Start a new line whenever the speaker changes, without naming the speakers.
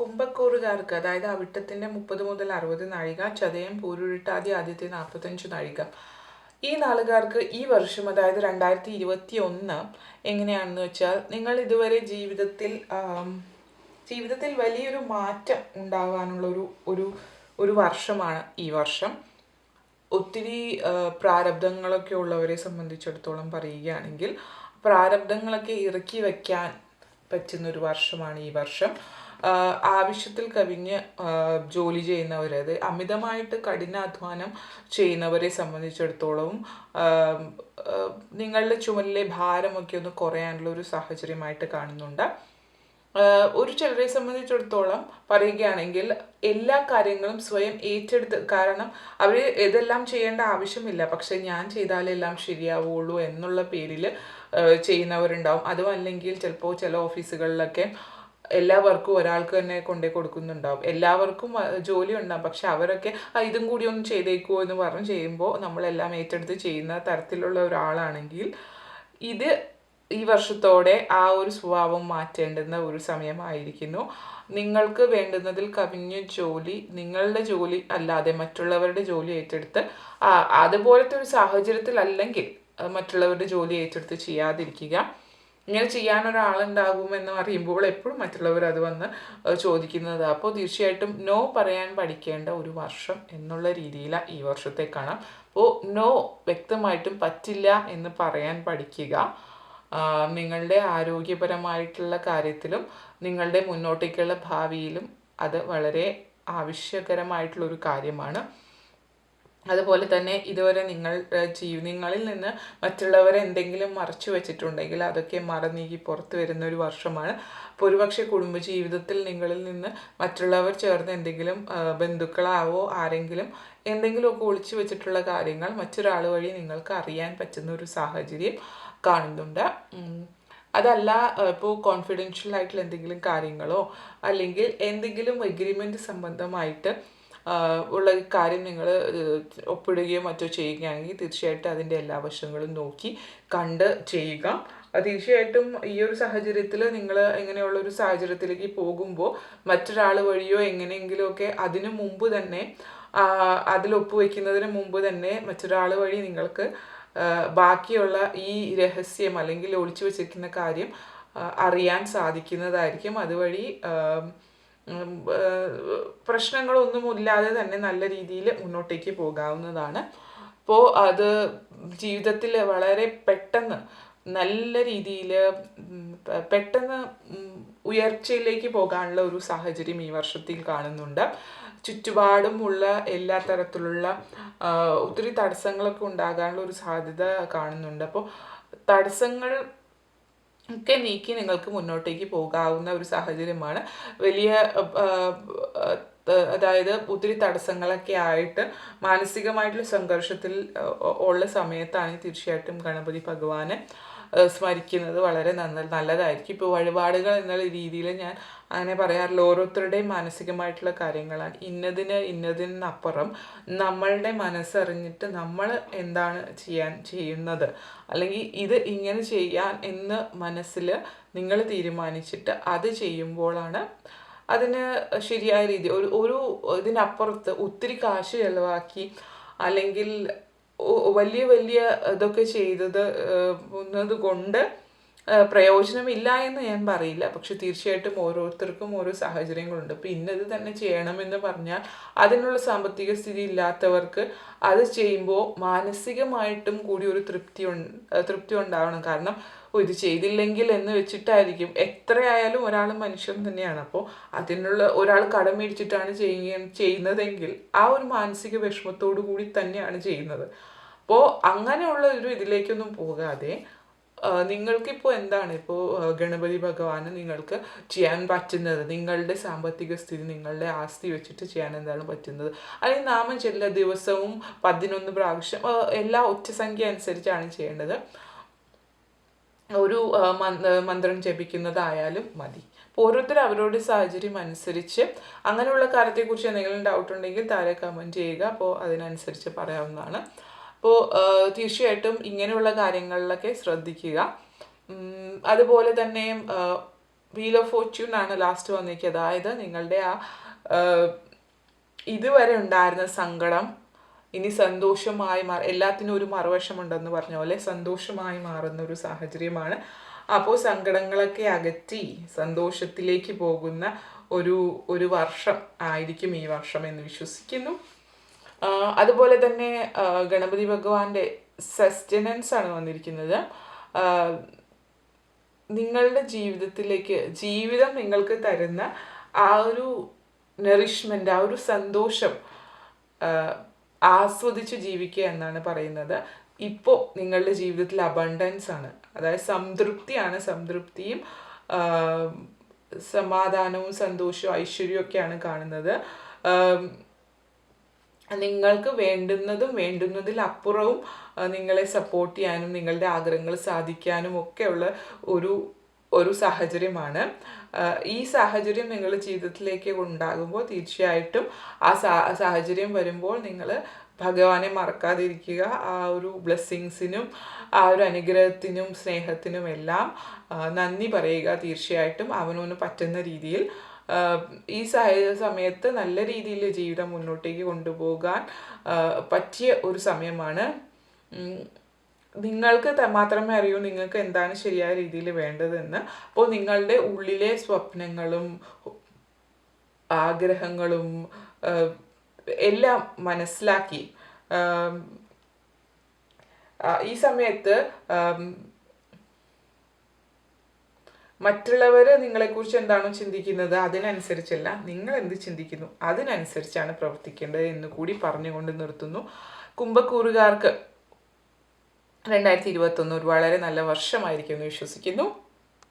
കുംഭക്കൂറുകാർക്ക് അതായത് അവിട്ടത്തിന്റെ മുപ്പത് മുതൽ അറുപത് നാഴിക ചതയം പൂരുരുട്ടാതി ആദ്യത്തെ നാൽപ്പത്തഞ്ച് നാഴിക. ഈ നാളുകാർക്ക് ഈ വർഷം അതായത് രണ്ടായിരത്തി ഇരുപത്തി ഒന്ന് എങ്ങനെയാണെന്ന് വെച്ചാൽ നിങ്ങൾ ഇതുവരെ ജീവിതത്തിൽ ജീവിതത്തിൽ വലിയൊരു മാറ്റം ഉണ്ടാകാനുള്ള ഒരു ഒരു ഒരു വർഷമാണ് ഈ വർഷം. ഒത്തിരി പ്രാരബ്ധങ്ങളൊക്കെ ഉള്ളവരെ സംബന്ധിച്ചിടത്തോളം പറയുകയാണെങ്കിൽ പ്രാരബ്ധങ്ങളൊക്കെ ഇറക്കി വയ്ക്കാൻ പറ്റുന്ന ഒരു വർഷമാണ് ഈ വർഷം. ആവശ്യത്തിൽ കവിഞ്ഞ് ജോലി ചെയ്യുന്നവർ അത് അമിതമായിട്ട് കഠിനാധ്വാനം ചെയ്യുന്നവരെ സംബന്ധിച്ചിടത്തോളം ആ, ആ, നിങ്ങളുടെ ചുമലിലെ ഭാരമൊക്കെ ഒന്ന് കുറയാനുള്ള ഒരു സാഹചര്യമായിട്ട് കാണുന്നുണ്ട്. ഒരു ചിലരെ സംബന്ധിച്ചിടത്തോളം പറയുകയാണെങ്കിൽ എല്ലാ കാര്യങ്ങളും സ്വയം ഏറ്റെടുത്ത് കാരണം അവർ ഇതെല്ലാം ചെയ്യേണ്ട ആവശ്യമില്ല. പക്ഷെ ഞാൻ ചെയ്താലേ എല്ലാം ശരിയാവുള്ളൂ എന്നുള്ള പേരിൽ ചെയ്യുന്നവരുണ്ടാവും. അതും അല്ലെങ്കിൽ ചിലപ്പോൾ ചില ഓഫീസുകളിലൊക്കെ എല്ലാ വർക്കും ഒരാൾക്ക് തന്നെ കൊണ്ടേ കൊടുക്കുന്നുണ്ടാവും. എല്ലാവർക്കും ജോലി ഉണ്ടാവും പക്ഷെ അവരൊക്കെ "ആ, ഇതും കൂടി ഒന്ന് ചെയ്തേക്കുമോ എന്ന് പറഞ്ഞ് ചെയ്യുമ്പോൾ നമ്മളെല്ലാം ഏറ്റെടുത്ത് ചെയ്യുന്ന തരത്തിലുള്ള ഒരാളാണെങ്കിൽ ഇത് ഈ വർഷത്തോടെ ആ ഒരു സ്വഭാവം മാറ്റേണ്ടുന്ന ഒരു സമയമായിരിക്കുന്നു. നിങ്ങൾക്ക് വേണ്ടുന്നതിൽ കവിഞ്ഞ ജോലി നിങ്ങളുടെ ജോലി അല്ലാതെ മറ്റുള്ളവരുടെ ജോലി ഏറ്റെടുത്ത് അതുപോലത്തെ ഒരു സാഹചര്യത്തിൽ അല്ലെങ്കിൽ മറ്റുള്ളവരുടെ ജോലി ഏറ്റെടുത്ത് ചെയ്യാതിരിക്കുക. ഇങ്ങനെ ചെയ്യാൻ ഒരാളുണ്ടാകുമെന്ന് പറയുമ്പോൾ എപ്പോഴും മറ്റുള്ളവർ അത് വന്ന് ചോദിക്കുന്നത്. അപ്പോൾ തീർച്ചയായിട്ടും നോ പറയാൻ പഠിക്കേണ്ട ഒരു വർഷം എന്നുള്ള രീതിയിലാണ് ഈ വർഷത്തെ കാണാം അപ്പോൾ നോ വ്യക്തമായിട്ടും പറ്റില്ല എന്ന് പറയാൻ പഠിക്കുക. നിങ്ങളുടെ ആരോഗ്യപരമായിട്ടുള്ള കാര്യത്തിലും നിങ്ങളുടെ മുന്നോട്ടേക്കുള്ള ഭാവിയിലും അത് വളരെ ആവശ്യകരമായിട്ടുള്ളൊരു കാര്യമാണ്. അതുപോലെ തന്നെ ഇതുവരെ നിങ്ങൾ ജീവി നിങ്ങളിൽ നിന്ന് മറ്റുള്ളവരെ എന്തെങ്കിലും മറച്ചു വെച്ചിട്ടുണ്ടെങ്കിൽ അതൊക്കെ മറനീക്കി പുറത്തു വരുന്ന ഒരു വർഷമാണ്. ഒരുപക്ഷെ കുടുംബജീവിതത്തിൽ നിങ്ങളിൽ നിന്ന് മറ്റുള്ളവർ ചേർന്ന് എന്തെങ്കിലും ബന്ധുക്കളാവോ ആരെങ്കിലും എന്തെങ്കിലുമൊക്കെ ഒളിച്ചു വെച്ചിട്ടുള്ള കാര്യങ്ങൾ മറ്റൊരാൾ വഴി നിങ്ങൾക്ക് അറിയാൻ പറ്റുന്ന ഒരു സാഹചര്യം കാണുന്നുണ്ട്. അതല്ല ഇപ്പോൾ കോൺഫിഡൻഷ്യൽ ആയിട്ടുള്ള എന്തെങ്കിലും കാര്യങ്ങളോ അല്ലെങ്കിൽ എന്തെങ്കിലും എഗ്രിമെന്റ് സംബന്ധമായിട്ട് ഉള്ള കാര്യം നിങ്ങൾ ഒപ്പിടുകയോ മറ്റോ ചെയ്യുകയാണെങ്കിൽ തീർച്ചയായിട്ടും അതിന്റെ എല്ലാ വശങ്ങളും നോക്കി കണ്ട് ചെയ്യുക. തീർച്ചയായിട്ടും ഈ ഒരു സാഹചര്യത്തിൽ നിങ്ങൾ ഇങ്ങനെയുള്ള ഒരു സാഹചര്യത്തിലേക്ക് പോകുമ്പോൾ മറ്റൊരാൾ വഴിയോ എങ്ങനെയെങ്കിലുമൊക്കെ അതിനു മുമ്പ് തന്നെ അതിൽ ഒപ്പുവെക്കുന്നതിന് മുമ്പ് തന്നെ മറ്റൊരാൾ വഴി നിങ്ങൾക്ക് ബാക്കിയുള്ള ഈ രഹസ്യം അല്ലെങ്കിൽ ഒളിച്ചു വെച്ചിരിക്കുന്ന കാര്യം അറിയാൻ സാധിക്കുന്നതായിരിക്കും. അതുവഴി പ്രശ്നങ്ങളൊന്നുമില്ലാതെ തന്നെ നല്ല രീതിയിൽ മുന്നോട്ടേക്ക് പോകാവുന്നതാണ്. അപ്പോൾ അത് ജീവിതത്തിൽ വളരെ പെട്ടെന്ന് നല്ല രീതിയിൽ പെട്ടെന്ന് ഉയർച്ചയിലേക്ക് പോകാനുള്ള ഒരു സാഹചര്യം ഈ വർഷത്തിൽ കാണുന്നുണ്ട്. ചുറ്റുപാടുമുള്ള എല്ലാ തരത്തിലുള്ള ഒത്തിരി തടസ്സങ്ങളൊക്കെ ഉണ്ടാകാനുള്ള ഒരു സാധ്യത കാണുന്നുണ്ട്. അപ്പോൾ തടസ്സങ്ങൾ ഒക്കെ നീക്കി നിങ്ങൾക്ക് മുന്നോട്ടേക്ക് പോകാവുന്ന ഒരു സാഹചര്യമാണ്. വലിയ അതായത് ഒത്തിരി തടസ്സങ്ങളൊക്കെ ആയിട്ട് മാനസികമായിട്ടുള്ള സംഘർഷത്തിൽ ഉള്ള സമയത്താണ് തീർച്ചയായിട്ടും ഗണപതി ഭഗവാനെ സ്മരിക്കുന്നത് വളരെ നന്ന നല്ലതായിരിക്കും. ഇപ്പോൾ വഴിപാടുകൾ എന്നുള്ള രീതിയിൽ ഞാൻ അങ്ങനെ പറയാറില്ല. ഓരോരുത്തരുടെയും മാനസികമായിട്ടുള്ള കാര്യങ്ങളാണ്. ഇന്നതിന് ഇന്നതിനപ്പുറം നമ്മളുടെ മനസ്സറിഞ്ഞിട്ട് നമ്മൾ എന്താണ് ചെയ്യാൻ ചെയ്യുന്നത്? അല്ലെങ്കിൽ ഇത് ഇങ്ങനെ ചെയ്യാൻ എന്ന് മനസ്സിൽ നിങ്ങൾ തീരുമാനിച്ചിട്ട് അത് ചെയ്യുമ്പോഴാണ് അതിന് ശരിയായ രീതി. ഒരു ഒരു ഇതിനപ്പുറത്ത് ഒത്തിരി കാശ് ചെലവാക്കി അല്ലെങ്കിൽ വലിയ വലിയ ഇതൊക്കെ ചെയ്തത് കൊണ്ട് പ്രയോജനമില്ല എന്ന് ഞാൻ പറയില്ല. പക്ഷെ തീർച്ചയായിട്ടും ഓരോരുത്തർക്കും ഓരോ സാഹചര്യങ്ങളുണ്ട്. ഇപ്പം ഇന്നത് തന്നെ ചെയ്യണമെന്ന് പറഞ്ഞാൽ അതിനുള്ള സാമ്പത്തിക സ്ഥിതി ഇല്ലാത്തവർക്ക് അത് ചെയ്യുമ്പോൾ മാനസികമായിട്ടും കൂടി ഒരു തൃപ്തി ഉണ്ട് തൃപ്തി ഉണ്ടാവണം. കാരണം ഇത് ചെയ്തില്ലെങ്കിൽ എന്ന് വെച്ചിട്ടായിരിക്കും. എത്രയായാലും ഒരാൾ മനുഷ്യൻ തന്നെയാണ്. അപ്പോൾ അതിനുള്ള ഒരാൾ കടം മേടിച്ചിട്ടാണ് ചെയ്യുന്നതെങ്കിൽ ആ ഒരു മാനസിക വിഷമത്തോടു കൂടി തന്നെയാണ് ചെയ്യുന്നത്. അപ്പോൾ അങ്ങനെയുള്ള ഒരു ഇതിലേക്കൊന്നും പോകാതെ നിങ്ങൾക്കിപ്പോൾ എന്താണ്? ഇപ്പോൾ ഗണപതി ഭഗവാന് നിങ്ങൾക്ക് ചെയ്യാൻ പറ്റുന്നത്? നിങ്ങളുടെ സാമ്പത്തിക സ്ഥിതി നിങ്ങളുടെ ആസ്തി വെച്ചിട്ട് ചെയ്യാൻ എന്താണ് പറ്റുന്നത്? അല്ലെങ്കിൽ നാമം ചെല്ല ദിവസവും പതിനൊന്ന് പ്രാവശ്യം എല്ലാ എല്ലാ ഒറ്റസംഖ്യ അനുസരിച്ചാണ് ചെയ്യേണ്ടത്. ഒരു മന്ത്രം ജപിക്കുന്നതായാലും മതി. അപ്പോൾ ഓരോരുത്തർ അവരുടെ സാഹചര്യം അനുസരിച്ച് അങ്ങനെയുള്ള കാര്യത്തെക്കുറിച്ച് എന്തെങ്കിലും ഡൗട്ട് ഉണ്ടെങ്കിൽ താഴെ കമന്റ് ചെയ്യുക. അപ്പോൾ അതിനനുസരിച്ച് പറയാവുന്നതാണ്. അപ്പോൾ തീർച്ചയായിട്ടും ഇങ്ങനെയുള്ള കാര്യങ്ങളിലൊക്കെ ശ്രദ്ധിക്കുക. അതുപോലെ തന്നെ വീൽ ഓഫ് ഫോർച്യൂൺ ആണ് ലാസ്റ്റ് വന്നിരിക്കുക അതായത് നിങ്ങളുടെ ആ ഇതുവരെ ഉണ്ടായിരുന്ന സങ്കടം ഇനി സന്തോഷമായി മാറി എല്ലാത്തിനും ഒരു മറുവശമുണ്ടെന്ന് പറഞ്ഞ പോലെ സന്തോഷമായി മാറുന്ന ഒരു സാഹചര്യമാണ്. അപ്പോൾ സങ്കടങ്ങളൊക്കെ അകറ്റി സന്തോഷത്തിലേക്ക് പോകുന്ന ഒരു ഒരു വർഷം ആയിരിക്കും ഈ വർഷം എന്ന് വിശ്വസിക്കുന്നു. അതുപോലെ തന്നെ ഗണപതി ഭഗവാന്റെ സസ്റ്റനൻസ് ആണ് വന്നിരിക്കുന്നത്. നിങ്ങളുടെ ജീവിതത്തിലേക്ക് ജീവിതം നിങ്ങൾക്ക് തരുന്ന ആ ഒരു നറിഷ്മെന്റ് ആ ഒരു സന്തോഷം ആസ്വദിച്ച് ജീവിക്കുക എന്നാണ് പറയുന്നത്. ഇപ്പോൾ നിങ്ങളുടെ ജീവിതത്തിൽ അബണ്ടൻസ് ആണ്. അതായത് സംതൃപ്തിയാണ് സംതൃപ്തിയും സമാധാനവും സന്തോഷവും ഐശ്വര്യവും ഒക്കെയാണ് കാണുന്നത്. നിങ്ങൾക്ക് വേണ്ടുന്നതും വേണ്ടുന്നതിലപ്പുറവും നിങ്ങളെ സപ്പോർട്ട് ചെയ്യാനും നിങ്ങളുടെ ആഗ്രഹങ്ങൾ സാധിക്കാനും ഒക്കെയുള്ള ഒരു ഒരു സാഹചര്യമാണ്. ഈ സാഹചര്യം നിങ്ങൾ ജീവിതത്തിലേക്ക് ഉണ്ടാകുമ്പോൾ തീർച്ചയായിട്ടും ആ സാഹചര്യം വരുമ്പോൾ നിങ്ങൾ ഭഗവാനെ മറക്കാതിരിക്കുക. ആ ഒരു ബ്ലെസ്സിങ്സിനും ആ ഒരു അനുഗ്രഹത്തിനും സ്നേഹത്തിനും എല്ലാം നന്ദി പറയുക തീർച്ചയായിട്ടും. അവനവന് പറ്റുന്ന രീതിയിൽ ഈ സമയത്ത് നല്ല രീതിയിൽ ജീവിതം മുന്നോട്ടേക്ക് കൊണ്ടുപോകാൻ പറ്റിയ ഒരു സമയമാണ്. നിങ്ങൾക്ക് മാത്രമേ അറിയൂ നിങ്ങൾക്ക് എന്താണ് ശരിയായ രീതിയിൽ വേണ്ടതെന്ന്. അപ്പോൾ നിങ്ങളുടെ ഉള്ളിലെ സ്വപ്നങ്ങളും ആഗ്രഹങ്ങളും എല്ലാം മനസ്സിലാക്കി. ഈ സമയത്ത് മറ്റുള്ളവർ നിങ്ങളെക്കുറിച്ച് എന്താണോ ചിന്തിക്കുന്നത് അതിനനുസരിച്ചല്ല നിങ്ങൾ എന്ത് ചിന്തിക്കുന്നു അതിനനുസരിച്ചാണ് പ്രവർത്തിക്കേണ്ടത് എന്ന് കൂടി പറഞ്ഞുകൊണ്ട് നിർത്തുന്നു. കുംഭക്കൂറുകാർക്ക് രണ്ടായിരത്തി ഇരുപത്തൊന്ന് ഒരു വളരെ നല്ല വർഷമായിരിക്കും എന്ന് വിശ്വസിക്കുന്നു.